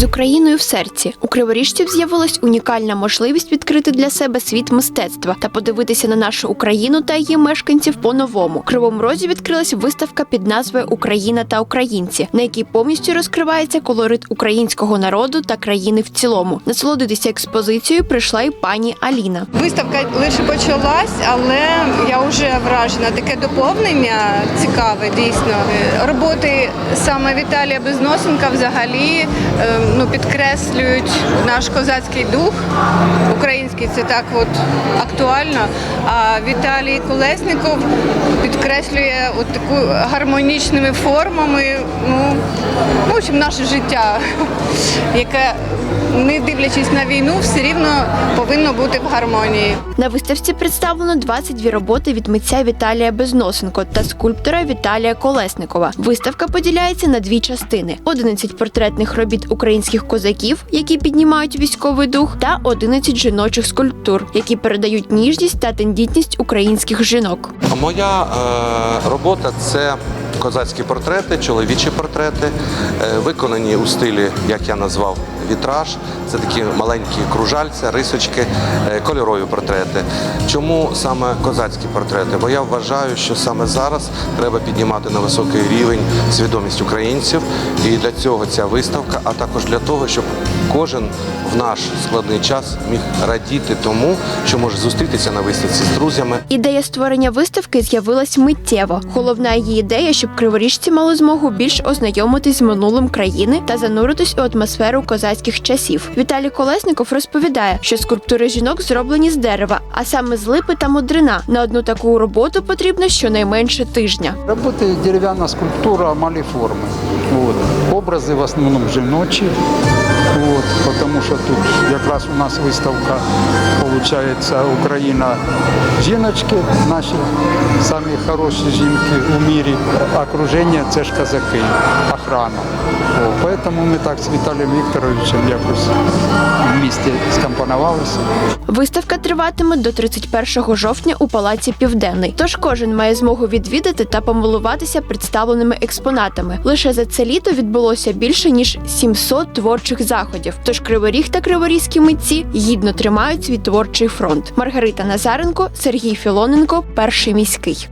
সুযোগ Україною в серці у криворіжців з'явилась унікальна можливість відкрити для себе світ мистецтва та подивитися на нашу Україну та її мешканців по-новому. У Кривому Розі відкрилась виставка під назвою Україна та українці, на якій повністю розкривається колорит українського народу та країни в цілому. Насолодитися експозицією прийшла й пані Аліна. Виставка лише почалась, але я вже вражена. Таке доповнення цікаве, дійсно. Роботи саме Віталія Безносенка взагалі е, ну, підкреслюють наш козацький дух. Український це так от актуально. А Віталій Колесников підкреслює от таку гармонічними формами. Ну, в общем, наше життя, яке, не дивлячись на війну, все рівно повинно бути в гармонії. На виставці представлено 22 роботи від митця Віталія Безносенко та скульптора Віталія Колесникова. Виставка поділяється на дві частини: 11 портретних робіт українських козаків, які піднімають військовий дух, та 11 жіночих скульптур, які передають ніжність та тендітність українських жінок. Моя е, робота це козацькі портрети, чоловічі портрети, е, виконані у стилі, як я назвав, вітраж. Це такі маленькі кружальця, рисочки, е, кольорові портрети. Чому саме козацькі портрети? Бо я вважаю, що саме зараз треба піднімати на високий рівень свідомість українців. І для цього ця виставка, а також для того, щоб кожен в наш складний час міг радіти тому, що може зустрітися на виставці з друзями, Ідея створення виставки з'явилась миттєво. Головна її ідея, щоб криворіжці мали змогу більш ознайомитись з минулим країни та зануритись у атмосферу козацьких часів. Віталій Колесников розповідає, що скульптури жінок зроблені з дерева, а саме з липи та модрина. На одну таку роботу потрібно щонайменше тижня. Работает деревянная скульптура малой формы. Вот. Образы в основном жіночі. Вот, потому що тут якраз у нас виставка получается Україна жіночки, наші самі хороші жінки у мірі. Окруження це ж козаки, охрана. О, поэтому ми так з Віталієм Вікторовичем якось в місті скомпонувалися. Виставка триватиме до 31 жовтня у палаці Південний. Тож кожен має змогу відвідати та помилуватися представленими експонатами. Лише за це літо відбулося більше ніж 700 творчих заходів. Тож Криворіг та криворізькі митці гідно тримають свій творчий фронт. Маргарита Назаренко, Сергій Філоненко, перший міський.